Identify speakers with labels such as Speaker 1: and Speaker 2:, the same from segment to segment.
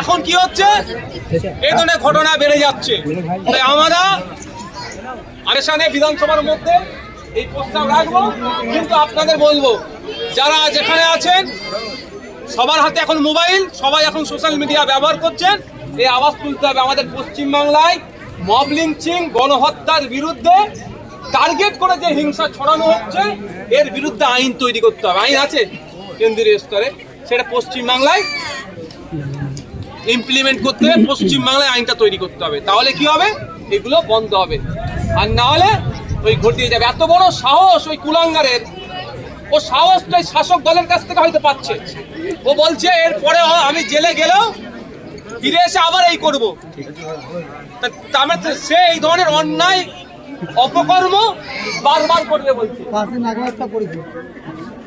Speaker 1: এখন কি হচ্ছে? এই ধরনের ঘটনা বেড়ে যাচ্ছে। তাই আমরা আরেসানে বিধানসভার মধ্যে এই প্রস্তাব রাখব। কিন্তু আপনাদের বলব, যারা যেখানে আছেন, সবার হাতে এখন মোবাইল, সবাই এখন সোশ্যাল মিডিয়া ব্যবহার করছেন। এই আওয়াজ তুলতে হবে আমাদের পশ্চিমবাংলায়। মব লিঞ্চিং, গণহত্যার বিরুদ্ধে টার্গেট করে যে হিংসা ছড়ানো হচ্ছে, এর বিরুদ্ধে আইন তৈরি করতে হবে। আইন আছে কেন্দ্রীয় স্তরে, সেটা পশ্চিমবাংলায়। ইমপ্লিমেন্ট করতে হবে পশ্চিমবাংলায় আইনটা তৈরি করতে হবে। তাহলে কি হবে? এগুলো বন্ধ হবে। আর না হলে ওই ঘটিয়ে যাবে। এত বড় সাহস ওই কুলাঙ্গারের। ও সাহসটাই শাসক দলের কাছ থেকে হয়তো পাচ্ছে। ও বলছে এরপরে আমি জেলে গেলেও ফিরে এসে আবার এই করব। তা- তার মানে সে এই ধরনের অন্যায় অপকর্ম বারবার করবে বলছে।
Speaker 2: পাঁচ দিন আগে একটা করেছি।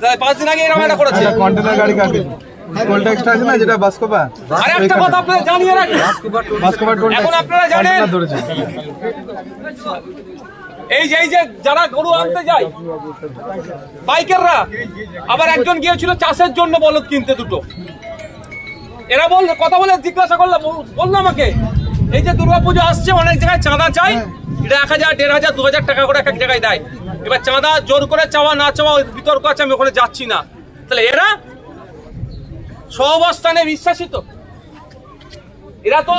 Speaker 1: তাই পাঁচ দিন আগে এরকম একটা করেছে।
Speaker 3: কন্টেনার গাড়ি কাটে টোল ট্যাক্সটা আছে না যেটা বাসকোপা
Speaker 1: আর একটা কথা আপনারা জানিয়ে রাখেন।
Speaker 3: বাসকোপা টোল
Speaker 1: এখন আপনারা জানেন। এই যে এই যে যারা গরু আনতে যায় বাইকাররা আবার একজন গিয়েছিল চাষের জন্য বলদ কিনতে দুটো। এরা বল কথা বলে জিজ্ঞাসা করল বল- বলল আমাকে এই যে দুর্গাপুজো আসছে অনেক জায়গায় চাঁদা চাই এটা এক হাজার দেড় হাজার দু হাজার টাকা করে এক এক জায়গায় দেয়। এবার চাঁদা জোর করে চাওয়া না চাওয়া বিতর্ক আছে আমি ওখানে যাচ্ছি না। তাহলে এরা সহবস্থানে বিশ্বাসী তো। এরা তো,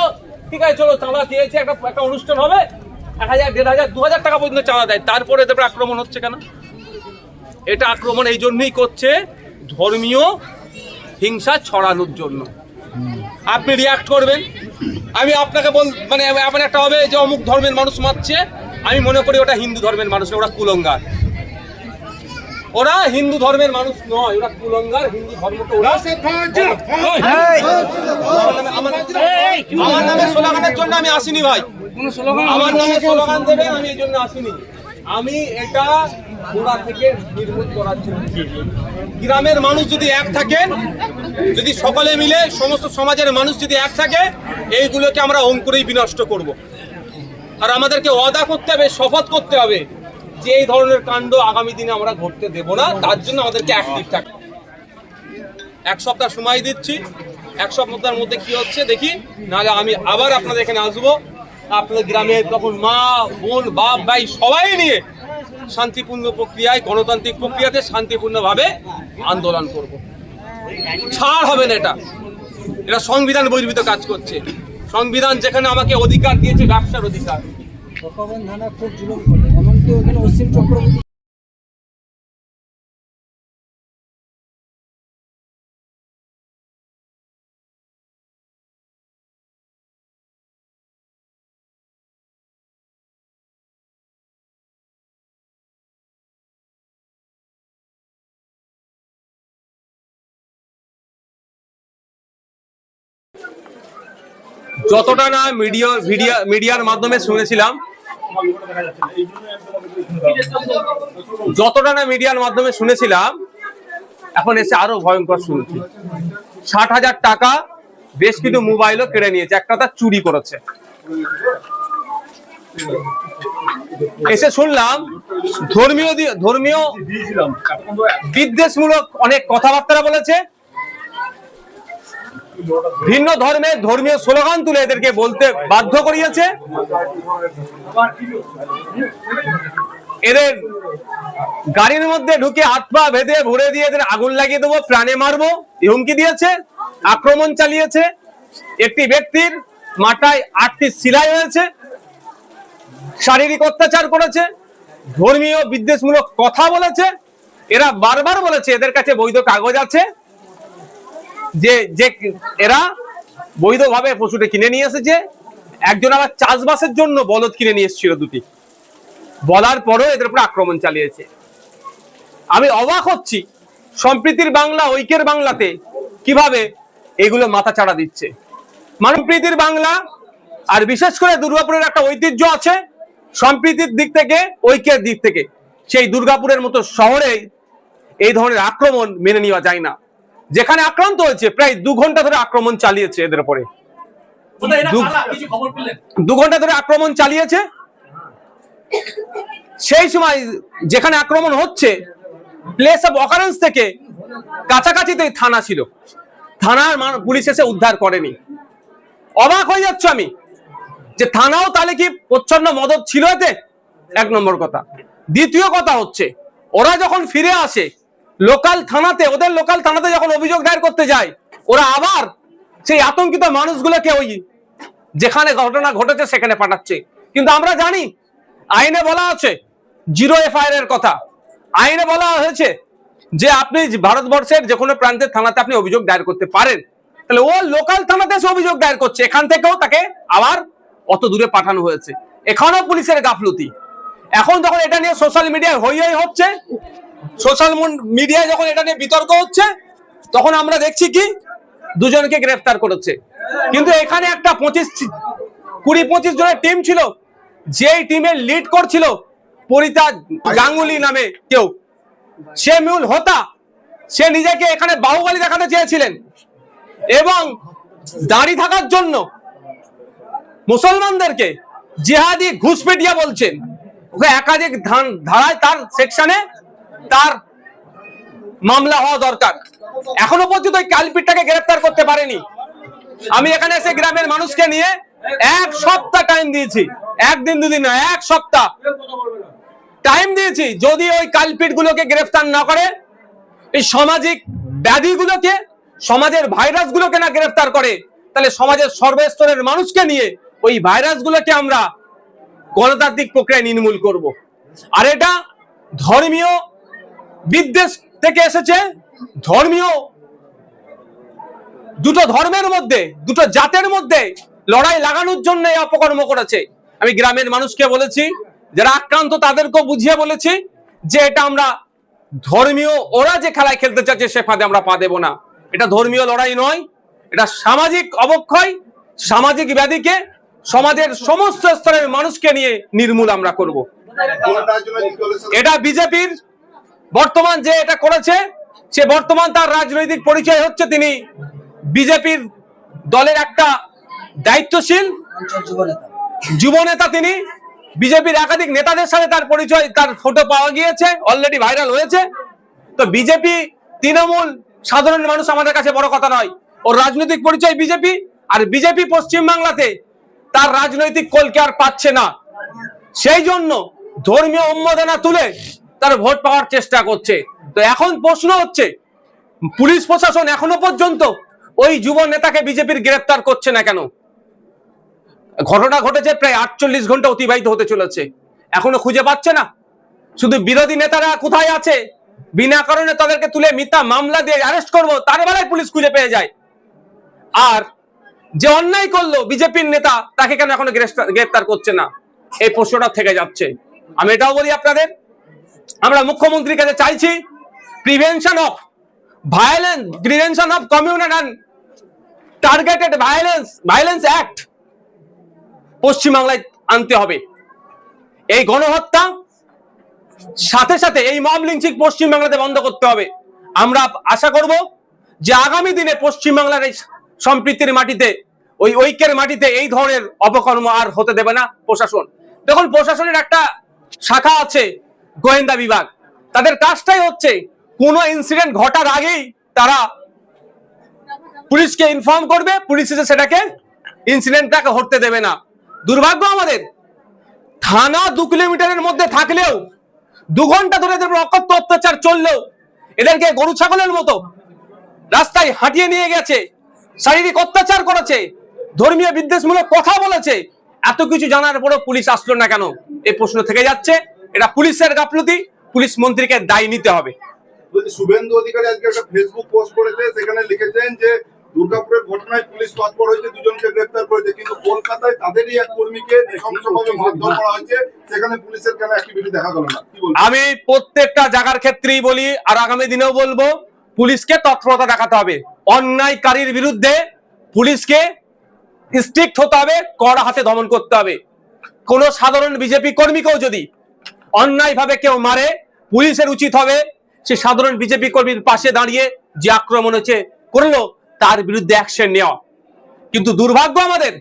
Speaker 1: ঠিক আছে, চলো, চাঁদা চেয়েছে একটা একটা অনুষ্ঠান হবে। এক হাজার, দেড় হাজার, দু হাজার টাকা পর্যন্ত চাঁদা দেয়। তারপরে এদের উপর আক্রমণ হচ্ছে কেন? এটা আক্রমণ এই জন্যই করছে ধর্মীয় হিংসা ছড়ানোর জন্য। আপনি রিয়াক্ট করবেন। আমি আপনাকে বল মানে এমন একটা হবে যে অমুক ধর্মের মানুষ মারছে। আমি মনে করি ওটা হিন্দু ধর্মের মানুষ ওরা কুলঙ্গার। ওরা হিন্দু ধর্মের মানুষ নয় ওরা কুলঙ্গার হিন্দু ধর্মকে ওরা। আমার নামে- স্লোগানের জন্য আমি আসিনি ভাই। আমার নামে স্লোগান দেবেন আমি এই জন্য আসিনি। আমি এটা গোড়া থেকে নির্মূল করার জন্য গ্রামের মানুষ যদি এক থাকেন যদি সকলে মিলে সমস্ত সমাজের মানুষ যদি এক থাকে এইগুলোকে আমরা অঙ্কুরেই বিনষ্ট করব। আর আমাদেরকে ওয়াদা করতে হবে শপথ করতে হবে। যে এই ধরনের কাণ্ড আগামী দিনে আমরা ঘটতে দেব না, তার জন্য আমাদেরকে অ্যাক্টিভ থাকতে এক সপ্তাহ সময় দিচ্ছি। এক সপ্তাহের মধ্যে কি হচ্ছে দেখি, নাহলে আমি আবার আপনাদের এখানে আসব। আপনাদের গ্রামে তখন মা, বোন, বাপ, ভাই সবাই নিয়ে শান্তিপূর্ণ প্রক্রিয়ায়, গণতান্ত্রিক প্রক্রিয়াতে শান্তিপূর্ণভাবে আন্দোলন করব। ছাড় হবে না এটা। এটা সংবিধান বহির্ভূত কাজ করছে। সংবিধান যেখানে আমাকে অধিকার দিয়েছে, ব্যবসার অধিকার।
Speaker 2: এমনকি ওখানে অসীম চক্রবর্তী
Speaker 1: যতটা না মিডিয়া মিডিয়ার মাধ্যমে শুনেছিলাম যতটা না মিডিয়ার মাধ্যমে শুনেছিলাম, এখন এসে আরও ভয়ঙ্কর শুনছি। ষাট হাজার টাকা বেশ কিছু মোবাইলও কেড়ে নিয়েছে, একটা তার চুরি করেছে। এসে শুনলাম, ধর্মীয় ধর্মীয় বিদ্বেষমূলক অনেক কথাবার্তা বলেছে ভিন্ন ধর্মের ধর্মীয় স্লোগান তুলে এদেরকে বলতে বাধ্য করিয়েছে। এদের গাড়ির মধ্যে ঢুকে হাত পা বেঁধে ভরে দিয়ে এদের আগুন লাগিয়ে দেবো, প্রাণে মারবো, হুমকি দিয়েছে, আক্রমণ চালিয়েছে। একটি ব্যক্তির মাথায় আটটি সিলাই হয়েছে শারীরিক অত্যাচার করেছে, ধর্মীয় বিদ্বেষমূলক কথা বলেছে, এরা বারবার বলেছে এদের কাছে বৈধ কাগজ আছে। যে যে এরা বৈধভাবে পশুটা কিনে নিয়ে এসেছে, একজন আবার চাষবাসের জন্য বলদ কিনে নিয়ে এসেছিল দুটি। বলার পরও এদের উপর আক্রমণ চালিয়েছে। আমি অবাক হচ্ছি, সম্প্রীতির বাংলা, ঐক্যের বাংলাতে কীভাবে এগুলো মাথা চাড়া দিচ্ছে। মানবপ্রীতির বাংলা, আর বিশেষ করে দুর্গাপুরের একটা ঐতিহ্য আছে, সম্প্রীতির দিক থেকে, ঐক্যের দিক থেকে। সেই দুর্গাপুরের মতো শহরে এই ধরনের আক্রমণ মেনে নেওয়া যায় না। যেখানে আক্রান্ত হয়েছে প্রায় দু ঘণ্টা ধরে আক্রমণ চালিয়েছে এদের উপরে। দু- ঘণ্টা ধরে আক্রমণ চালিয়েছে। সেই সময় যেখানে আক্রমণ হচ্ছে প্লেস অফ অকারেন্স থেকে কাছাকাছিতেই থানা ছিল। থানার পুলিশ এসে উদ্ধার করেনি। অবাক হয়ে যাচ্ছ আমি যে থানাও তাহলে কি প্রচ্ছন্ন মদত ছিল এতে? এক নম্বর কথা। দ্বিতীয় কথা হচ্ছে ওরা যখন ফিরে আসে লোকাল থানাতে, ওদের লোকাল থানাতে যখন অভিযোগ দায়ের করতে যায়, ওরা আবার সেই আতঙ্কিত মানুষগুলোকে ওই যেখানে ঘটনা ঘটেছে সেখানে পাঠাচ্ছে। কিন্তু আমরা জানি, আইনে বলা আছে, জিরো এফআইআর এর কথা। আইনে বলা হয়েছে যে আপনি ভারতবর্ষের যে কোনো প্রান্তের থানাতে আপনি অভিযোগ দায়ের করতে পারেন। তাহলে ও লোকাল থানাতে এসে অভিযোগ দায়ের করছে। এখান থেকেও তাকে আবার অত দূরে পাঠানো হয়েছে। এখানেও পুলিশের গাফলতি। এখন যখন এটা নিয়ে সোশ্যাল মিডিয়ায় হই হচ্ছে সোশ্যাল মিডিয়ায় যখন এটা নিয়ে বিতর্ক হচ্ছে, তখন আমরা দেখছি কি? দুজনকে গ্রেফতার করেছে। কিন্তু এখানে একটা পঁচিশ কুড়ি পঁচিশ জনের টিম ছিল। যেই টিমের লিড করছিল পরিতা গাঙ্গুলি নামে কেউ। সে মূল হোতা। সে নিজেকে এখানে বাহুবলী দেখাতে চেয়েছিলেন। এবং দাঁড়িয়ে থাকার জন্য মুসলমানদেরকে জিহাদি ঘুষপেটিয়া বলছেন ওকে একাধিক ধারায় তার সেকশনে তার মামলা হওয়া দরকার। এখনও পর্যন্ত ওই কালপিটটাকে গ্রেফতার করতে পারেনি। আমি এখানে এসে গ্রামের মানুষকে নিয়ে এক সপ্তাহ টাইম দিয়েছি। একদিন, দুদিন না এক সপ্তাহ। টাইম দিয়েছি। যদি ওই কালপিট গুলোকে গ্রেফতার না করে, এই সামাজিক ব্যাধিগুলোকে, সমাজের ভাইরাস গুলোকে না গ্রেফতার করে, তাহলে সমাজের সর্বস্তরের মানুষকে নিয়ে ওই ভাইরাস গুলোকে আমরা গণতান্ত্রিক প্রক্রিয়ায় নির্মূল করব। আর এটা ধর্মীয় বিদ্বেষ থেকে এসেছে ধর্মীয়। দুটো ধর্মের মধ্যে দুটো জাতের মধ্যে লড়াই লাগানোর জন্য এই অপকর্ম করেছে। আমি গ্রামের মানুষকে বলেছি যারা আক্রান্ত তাদেরকেও বুঝিয়ে বলেছি যে এটা আমরা ধর্মীয় ওরা যে খেলায় খেলতে চাচ্ছে সে ফাঁদে আমরা পা দেব না। এটা ধর্মীয় লড়াই নয় এটা সামাজিক অবক্ষয় সামাজিক ব্যাধিকে সমাজের সমস্ত স্তরের মানুষকে নিয়ে নির্মূল আমরা করব। এটা বিজেপির বর্তমান যে এটা করেছে, সে বর্তমান তার রাজনৈতিক পরিচয় হচ্ছে তিনি বিজেপির দলের একটা দায়িত্বশীল
Speaker 2: যুবনেতা
Speaker 1: যুব নেতা তিনি। বিজেপির একাধিক নেতাদের সাথে তার পরিচয়, তার ফটো পাওয়া গিয়েছে অলরেডি ভাইরাল হয়েছে। তো বিজেপি তৃণমূল সাধারণ মানুষ আমাদের কাছে বড় কথা নয়। ওর রাজনৈতিক পরিচয় বিজেপি, আর বিজেপি পশ্চিম বাংলাতে তার রাজনৈতিক কলকে আর পাচ্ছে না। সেই জন্য ধর্মীয় উন্মোদনা তুলে তার ভোট পাওয়ার চেষ্টা করছে। তো এখন প্রশ্ন হচ্ছে, পুলিশ প্রশাসন এখনও পর্যন্ত ওই যুব নেতাকে বিজেপির গ্রেফতার করছে না কেন? ঘটনা ঘটেছে প্রায় আটচল্লিশ ঘণ্টা অতিবাহিত হতে চলেছে। এখনও খুঁজে পাচ্ছে না। শুধু বিরোধী নেতারা কোথায় আছে? বিনা কারণে তাদেরকে তুলে মিথ্যা মামলা দিয়ে অ্যারেস্ট করব, তার বেলায় পুলিশ খুঁজে পেয়ে যায়। আর যে অন্যায় করল বিজেপির নেতা, তাকে কেন এখনও গ্রেফতার করছে না? এই প্রশ্নটা থেকে যাচ্ছে। আমি এটাও বলি আপনাদের আমরা মুখ্যমন্ত্রীর কাছে চাইছি prevention of violence prevention of communal targeted violence violence act পশ্চিমবাংলায় আনতে হবে। এই গণহত্যা সাথে সাথে এই মব লিঞ্চিং পশ্চিমবাংলাতে বন্ধ করতে হবে। আমরা আশা করব যে আগামী দিনে পশ্চিমবাংলার এই সম্প্রীতির মাটিতে, ওই ঐক্যের মাটিতে এই ধরনের অপকর্ম আর হতে দেবে না প্রশাসন। দেখুন, প্রশাসনের একটা শাখা আছে গোয়েন্দা বিভাগ। তাদের কাজটাই হচ্ছে, কোনো ইনসিডেন্ট ঘটার আগেই তারা পুলিশকে ইনফর্ম করবে, পুলিশ এসে সেটাকে ইনসিডেন্টটাকে ঘটতে দেবে না। দুর্ভাগ্য আমাদের, থানা দু কিলোমিটারের মধ্যে থাকলেও দু ঘণ্টা ধরে এদের অকথ্য অত্যাচার চললেও এদেরকে গরু ছাগলের মতো রাস্তায় হাঁটিয়ে নিয়ে গেছে, শারীরিক অত্যাচার করেছে, ধর্মীয় বিদ্বেষমূলক কথা বলেছে, এত কিছু জানার পরও পুলিশ আসলো না কেন? এই প্রশ্ন থেকে যাচ্ছে। এটা পুলিশের গাফলতি পুলিশ মন্ত্রীকে দায়ী নিতে হবে।
Speaker 4: শুভেন্দু অধিকারী আজকে একটা ফেসবুক পোস্ট করেছে সেখানে লিখেছেন যে দুর্গাপুরের ঘটনায় পুলিশ তৎপর হয়েছে দুজনকে গ্রেফতার করেছে কিন্তু কলকাতায় তাদেরই এক কর্মীকে নৃশংসভাবে মারধর করা হয়েছে সেখানে পুলিশের কেন অ্যাক্টিভিটি দেখা গেল না?
Speaker 1: আমি প্রত্যেকটা জায়গার ক্ষেত্রেই বলি আর আগামী দিনেও বলব পুলিশকে তৎপরতা দেখাতে হবে। অন্যায়কারীর বিরুদ্ধে পুলিশকে স্ট্রিক্ট হতে হবে কড়া হাতে দমন করতে হবে। কোন সাধারণ বিজেপি কর্মীকেও যদি অন্যায়ভাবে কেউ মারে, পুলিশের উচিত হবে সে সাধারণ বিজেপি কর্মীর পাশে দাঁড়িয়ে যে আক্রমণ হচ্ছে করল, তার বিরুদ্ধে অ্যাকশন নেওয়া। কিন্তু দুর্ভাগ্য আমাদের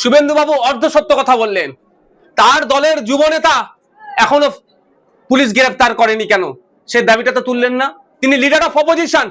Speaker 1: শুভেন্দু বাবু অর্ধ সত্য কথা বললেন। তার দলের যুব নেতা এখনও পুলিশ গ্রেফতার করেনি কেন? সে দাবিটা তো তুললেন না। তিনি লিডার অফ অপোজিশন